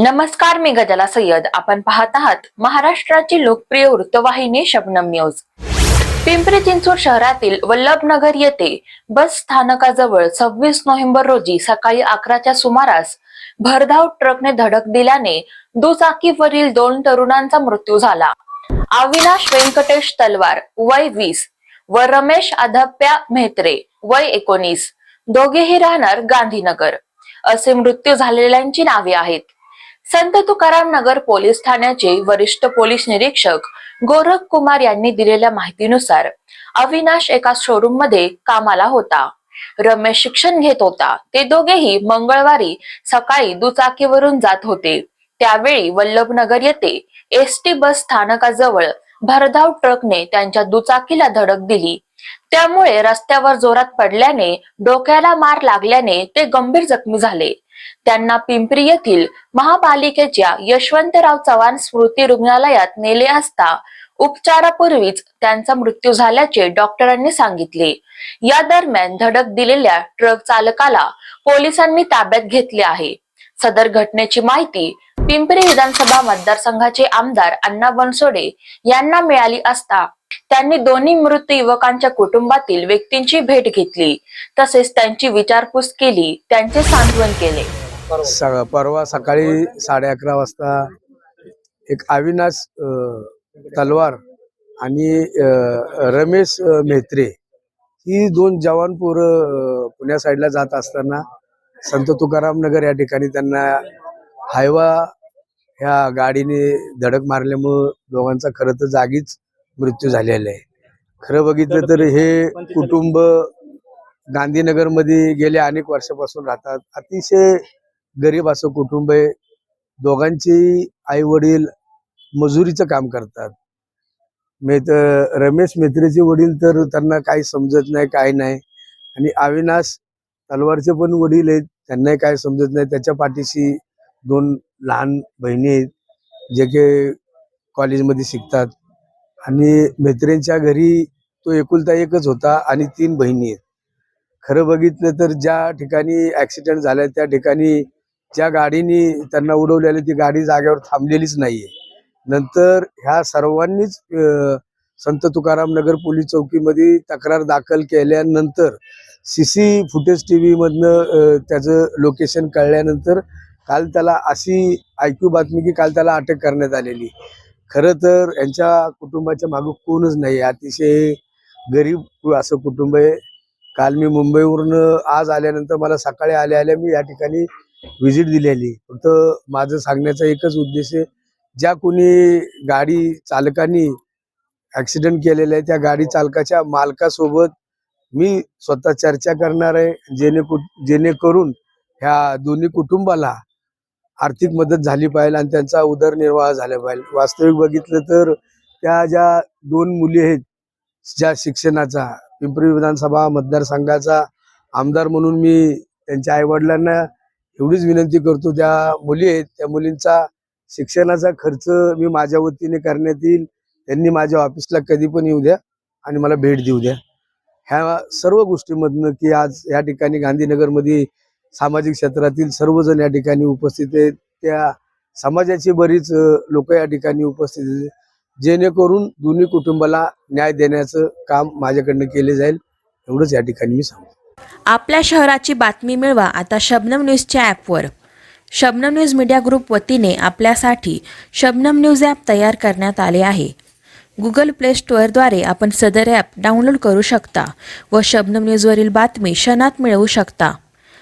नमस्कार मी गजला सय्यद. आपण पाहत आहात महाराष्ट्राची लोकप्रिय वृत्तवाहिनी शबनम न्यूज. पिंपरी चिंचवड शहरातील वल्लभनगर येथे बस स्थानकाजवळ सव्वीस नोव्हेंबर रोजी सकाळी अकराच्या सुमारास भरधाव ट्रकने धडक दिल्याने दुचाकीवरील दोन तरुणांचा मृत्यू झाला. अविनाश व्यंकटेश तलवार वय वीस व रमेश अधप्या म्हेत्रे वय एकोणीस. दोघेही राहणार गांधीनगर. असे मृत्यू झालेल्यांची नावे आहेत. संत तुकाराम नगर पोलीस ठाण्याचे वरिष्ठ पोलीस निरीक्षक गोरख कुमार यांनी दिलेल्या माहितीनुसार अविनाश एका शोरूममध्ये कामाला होता. रमेश शिक्षण घेत होता. ते दोघेही मंगळवारी सकाळी दुचाकीवरून जात होते. त्यावेळी वल्लभनगर येथे एस टी बस स्थानकाजवळ भरधाव ट्रकने त्यांच्या दुचाकीला धडक दिली. त्यामुळे रस्त्यावर जोरात पडल्याने डोक्याला मार लागल्याने ते गंभीर जखमी झाले. त्यांना पिंपरी येथील महापालिकेच्या यशवंतराव चव्हाण स्मृती रुग्णालयात नेले असता उपचारापूर्वीच त्यांचा मृत्यू झाल्याचे डॉक्टरांनी सांगितले. या दरम्यान धडक दिलेल्या ट्रक चालकाला पोलिसांनी ताब्यात घेतले आहे. सदर घटनेची माहिती पिंपरी विधानसभा मतदारसंघाचे आमदार अण्णा बनसोडे यांना मिळाली असता त्यांनी दोन्ही मृत युवकांच्या कुटुंबातील व्यक्तींची भेट घेतली. तसेच त्यांची विचारपूस केली त्यांचे सांत्वन केले. स- परवा सकाळी साडे अकरा वाजता एक अविनाश तलवार आणि रमेश मेत्रे ही दोन जवानपूर पुण्या साईडला जात असताना संत तुकाराम नगर या ठिकाणी त्यांना हायवा ह्या गाडीने धडक मारल्यामुळं दोघांचा खरं तर जागीच मृत्यू झालेला आहे. खरं बघितलं तर हे कुटुंब गांधीनगरमध्ये गेल्या अनेक वर्षापासून राहतात. अतिशय गरीब असं कुटुंब आहे. दोघांचे आई वडील मजुरीचं काम करतात. मेत रमेश मेत्रेचे वडील तर त्यांना काही समजत नाही काय नाही. आणि अविनाश तलवारचे पण वडील आहेत. त्यांनाही काय समजत नाही. त्याच्या पाठीशी दोन लहान बहिणी आहेत जे की कॉलेजमध्ये शिकतात. आणि मेत्रेंच्या घरी तो एकुलता एकच होता आणि तीन बहिणी आहेत. खरं बघितलं तर ज्या ठिकाणी ऍक्सिडेंट झालाय त्या ठिकाणी ज्या गाडीने त्यांना उडवलेली ती गाडी जागेवर थांबलेलीच नाहीये. नंतर ह्या सर्वांनीच संत तुकाराम नगर पोलीस चौकीमध्ये तक्रार दाखल केल्यानंतर सी सी फुटेज टीव्ही मधनं त्याचं लोकेशन कळल्यानंतर काल त्याला अशी ऐक्यू बातमी की काल त्याला अटक करण्यात आलेली. खरं तर यांच्या कुटुंबाच्या मागं कोणच नाही. अतिशय गरीब असं कुटुंब आहे. काल मी मुंबईवरून आज आल्यानंतर मला सकाळी आल्या आल्या मी या ठिकाणी व्हिजिट दिलेली. फक्त माझं सांगण्याचा एकच उद्देश आहे ज्या कोणी गाडी चालकांनी ऍक्सिडेंट केलेला आहे त्या गाडी चालकाच्या मालकासोबत मी स्वतः चर्चा करणार आहे जेणे जेणेकरून ह्या दोन्ही कुटुंबाला आर्थिक मदत झाली पाहिजे आणि त्यांचा उदरनिर्वाह झाला पाहिजे. वास्तविक बघितलं तर त्या ज्या दोन मुली आहेत ज्या शिक्षणाचा पिंपरी विधानसभा मतदारसंघाचा आमदार म्हणून मी त्यांच्या आईवडिलांना एवढीच विनंती करतो त्या मुली आहेत त्या मुलींचा शिक्षणाचा खर्च मी माझ्या वतीने करण्यात येईल. त्यांनी माझ्या ऑफिसला कधी पण येऊ द्या आणि मला भेट देऊ द्या. ह्या सर्व गोष्टीमधनं की आज या ठिकाणी गांधीनगरमध्ये सामाजिक क्षेत्रातील सर्वजण या ठिकाणी उपस्थित आहेत. त्या समाजाची बरीच लोक या ठिकाणी उपस्थित आहेत. जेणेकरून दोन्ही कुटुंबाला न्याय देण्याचं काम माझ्याकडनं केले जाईल एवढंच या ठिकाणी मी सांगतो. आपल्या शहराची बातमी मिळवा आता शबनम न्यूजच्या ॲपवर. शबनम न्यूज मीडिया ग्रुप वतीने आपल्यासाठी शबनम न्यूज ॲप तयार करण्यात आले आहे. गुगल प्ले स्टोअरद्वारे आपण सदर ॲप डाउनलोड करू शकता व शबनम न्यूजवरील बातमी क्षणात मिळवू शकता.